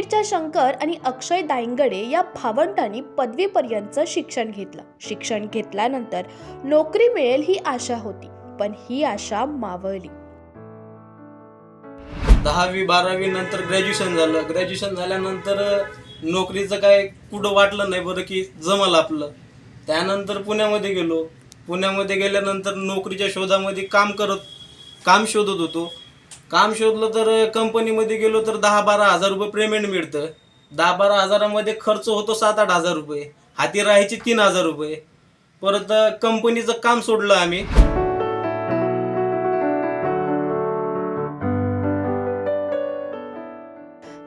बीडच्या शंकर आणि अक्षय दायंगडे या भावंडांनी पदवीपर्यंतचं शिक्षण घेतलं. शिक्षण घेतल्यानंतर नोकरी मिळेल ही आशा होती पण ही आशा मावळली. दहावी बारावी नंतर ग्रॅज्युएशन झालं. ग्रॅज्युएशन झाल्यानंतर नोकरीचं काय कुठं वाटलं नाही बरं की जमल आपलं. त्यानंतर पुण्यामध्ये गेलो. पुण्यामध्ये गेल्यानंतर नोकरीच्या शोधामध्ये काम करत काम शोधत होतो. काम शोधलं तर कंपनीमध्ये गेलो तर दहा बारा हजार रुपये पेमेंट मिळतं. दहा बारा हजारामध्ये खर्च होतो सात आठ हजार रुपये. हाती राहायचे तीन हजार रुपये. परत कंपनीचं काम सोडलं आम्ही.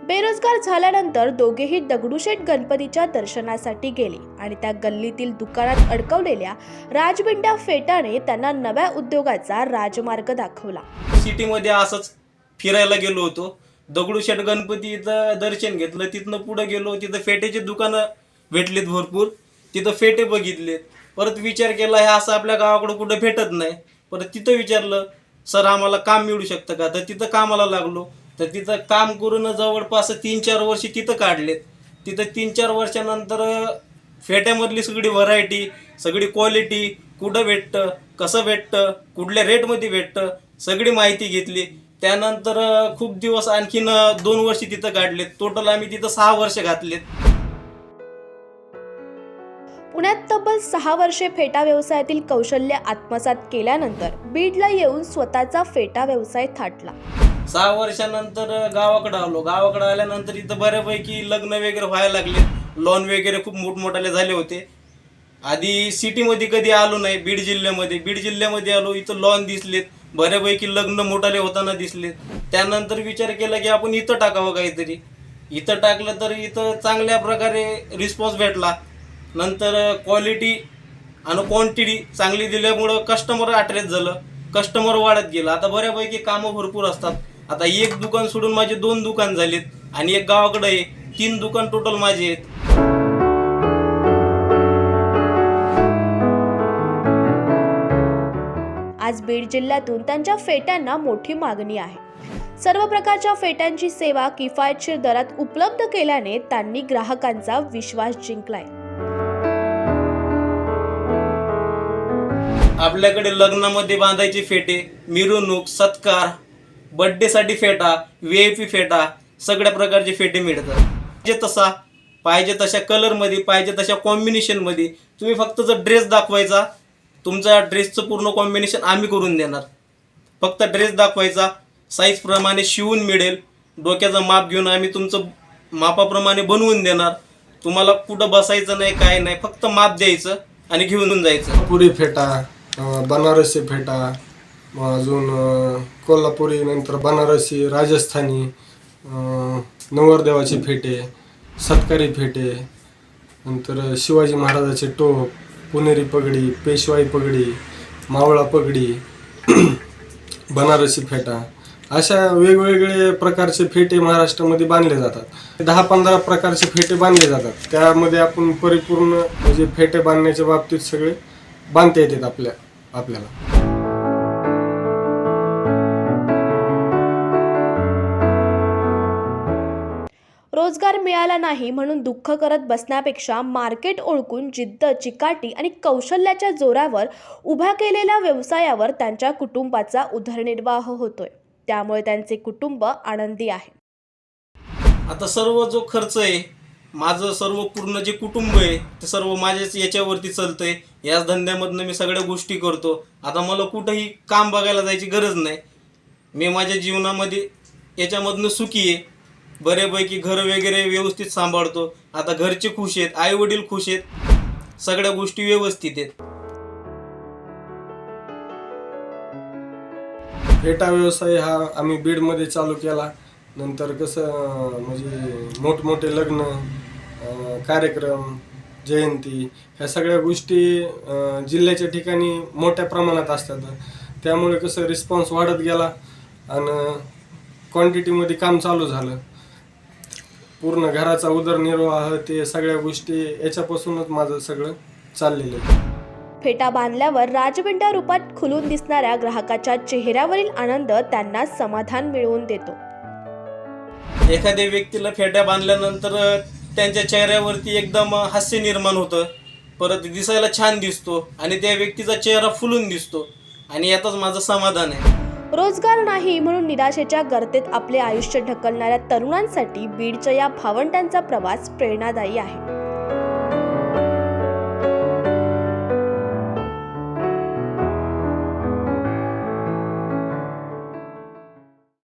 बेरोजगार झाल्यानंतर दोघेही दगडूशेठ गणपतीच्या दर्शनासाठी गेले आणि त्या गल्लीतील दुकानात अडकवलेल्या राजबिंड्या फेटाने त्यांना नव्या उद्योगाचा राजमार्ग दाखवला. सिटीमध्ये असंच फिरायला गेलो होतो. दगडूशेठ गणपतीचं दर्शन घेतलं. तिथनं पुढं गेलो. तिथं फेटेचे दुकानं भेटलेत भरपूर. तिथं फेटे बघितलेत. परत विचार केला हे असं आपल्या गावाकडं कुठं भेटत नाही. परत तिथं विचारलं सर आम्हाला काम मिळू शकतं का? तर तिथं कामाला लागलो. तर तिथं काम करून जवळपास तीन चार वर्ष तिथं काढलेत. तिथं तीन चार वर्षानंतर फेट्यामधली सगळी व्हरायटी सगळी क्वालिटी कुठं भेटतं कसं भेटतं कुठल्या रेटमध्ये भेटतं सगळी माहिती घेतली. त्यानंतर खूप दिवस आणखीन दोन वर्ष तिथं काढलेत. टोटल आम्ही तिथं सहा वर्ष घातलेत. पुण्यात तब्बल सहा वर्षे फेटा व्यवसायातील कौशल्य आत्मसात केल्यानंतर बीडला येऊन स्वतःचा फेटा व्यवसाय थाटला. सहा वर्षानंतर गावाकडे आलो. गावाकडे आल्यानंतर इथं बऱ्यापैकी लग्न वगैरे व्हायला लागले. लॉन वगैरे खूप मोठमोठाले झाले होते. आधी सिटीमध्ये कधी आलो नाही बीड जिल्ह्यामध्ये. बीड जिल्ह्यामध्ये आलो इथं लॉन दिसलेत. बऱ्यापैकी लग्न मोठाले होताना दिसलेत. त्यानंतर विचार केला की आपण इथं टाकावं काहीतरी. इथं टाकलं तर इथं चांगल्या प्रकारे रिस्पॉन्स भेटला. नंतर क्वालिटी आणि क्वांटिटी चांगली दिल्यामुळं कस्टमर अट्रॅक्ट झालं. कस्टमर वाढत गेलं. आता बऱ्यापैकी कामं भरपूर असतात. आता एक दुकान सोडून माझे दोन दुकान झालेत आणि एक गावाकडे आहे. तीन दुकान टोटल माझे आहेत. आज बीड जिल्ह्यातून त्यांच्या फेट्यांना मोठी मागणी आहे. सर्व प्रकारच्या फेट्यांची सेवा किफायतशीर दरात उपलब्ध केल्याने त्यांनी ग्राहकांचा विश्वास जिंकलाय. आपल्याकडे लग्नामध्ये बांधायचे फेटे मिरवणूक सत्कार बड्डेसाठी फेटा व्ही आय पी फेटा सगळ्या प्रकारचे फेटे मिळतात. जे तसा पाहिजे तशा कलरमध्ये पाहिजे तशा कॉम्बिनेशनमध्ये तुम्ही फक्त जर ड्रेस दाखवायचा तुमचा ड्रेसचं पूर्ण कॉम्बिनेशन आम्ही करून देणार. फक्त ड्रेस दाखवायचा साईजप्रमाणे शिवून मिळेल डोक्याचं माप घेऊन आम्ही तुमचं मापाप्रमाणे बनवून देणार. तुम्हाला कुठं बसायचं नाही काय नाही फक्त माप द्यायचं आणि घेऊन जायचं. पुरी फेटा बनारसी फेटा मग अजून कोल्हापुरी नंतर बनारसी राजस्थानी नवरदेवाचे फेटे सत्कारी फेटे नंतर शिवाजी महाराजाचे टोप पुणेरी पगडी पेशवाई पगडी मावळा पगडी बनारसी फेटा अशा वेगवेगळे प्रकारचे फेटे महाराष्ट्रामध्ये बांधले जातात. दहा पंधरा प्रकारचे फेटे बांधले जातात. त्यामध्ये आपण परिपूर्ण म्हणजे फेटे बांधण्याच्या बाबतीत सगळे बांधता येतात आपल्या आपल्याला. रोजगार मिळाला नाही म्हणून दुःख करत बसण्यापेक्षा मार्केट ओळखून जिद्द चिकाटी आणि कौशल्याच्या जोरावर उभ्या केलेल्या व्यवसायावर त्यांच्या कुटुंबाचा उदरनिर्वाह होतोय. त्यामुळे त्यांचे कुटुंब आनंदी आहे. आता सर्व जो खर्च आहे माझं सर्व पूर्ण जे कुटुंब आहे ते सर्व माझ्याच याच्यावरती चालतंय. याच धंद्यामधनं मी सगळ्या गोष्टी करतो. आता मला कुठंही काम बघायला जायची गरज नाही. मी माझ्या जीवनामध्ये याच्यामधनं सुखी आहे. बऱ्यापैकी घर वगैरे व्यवस्थित सांभाळतो. आता घरचे खुश आहेत आई वडील खुश आहेत. सगळ्या गोष्टी व्यवस्थित आहेत. फेटा व्यवसाय हा आम्ही बीडमध्ये चालू केला. नंतर कसं म्हणजे मोठमोठे लग्न कार्यक्रम जयंती ह्या सगळ्या गोष्टी जिल्ह्याच्या ठिकाणी मोठ्या प्रमाणात असतात. त्यामुळे कसं रिस्पॉन्स वाढत गेला. आणि क्वांटिटीमध्ये काम चालू झालं. पूर्ण घराचा उदरनिर्वाह ते सगळ्या गोष्टी याच्यापासूनच माझं सगळं चाललेलं आहे. फेटा बांधल्यावर राजबिंड्या रूपात खुलून दिसणाऱ्या ग्राहकाच्या चेहऱ्यावरील आनंद त्यांना समाधान मिळवून देतो. एखाद्या व्यक्तीला फेट्या बांधल्यानंतर त्यांच्या चेहऱ्यावरती एकदम हास्य निर्माण होतं. परत दिसायला छान दिसतो आणि त्या व्यक्तीचा चेहरा फुलून दिसतो. आणि यातच माझं समाधान आहे. रोजगार नाही म्हणून निराशेच्या गर्तेत आपले आयुष्य ढकलणाऱ्या तरुणांसाठी बीडच्या या भावंडांचा प्रवास प्रेरणादायी आहे.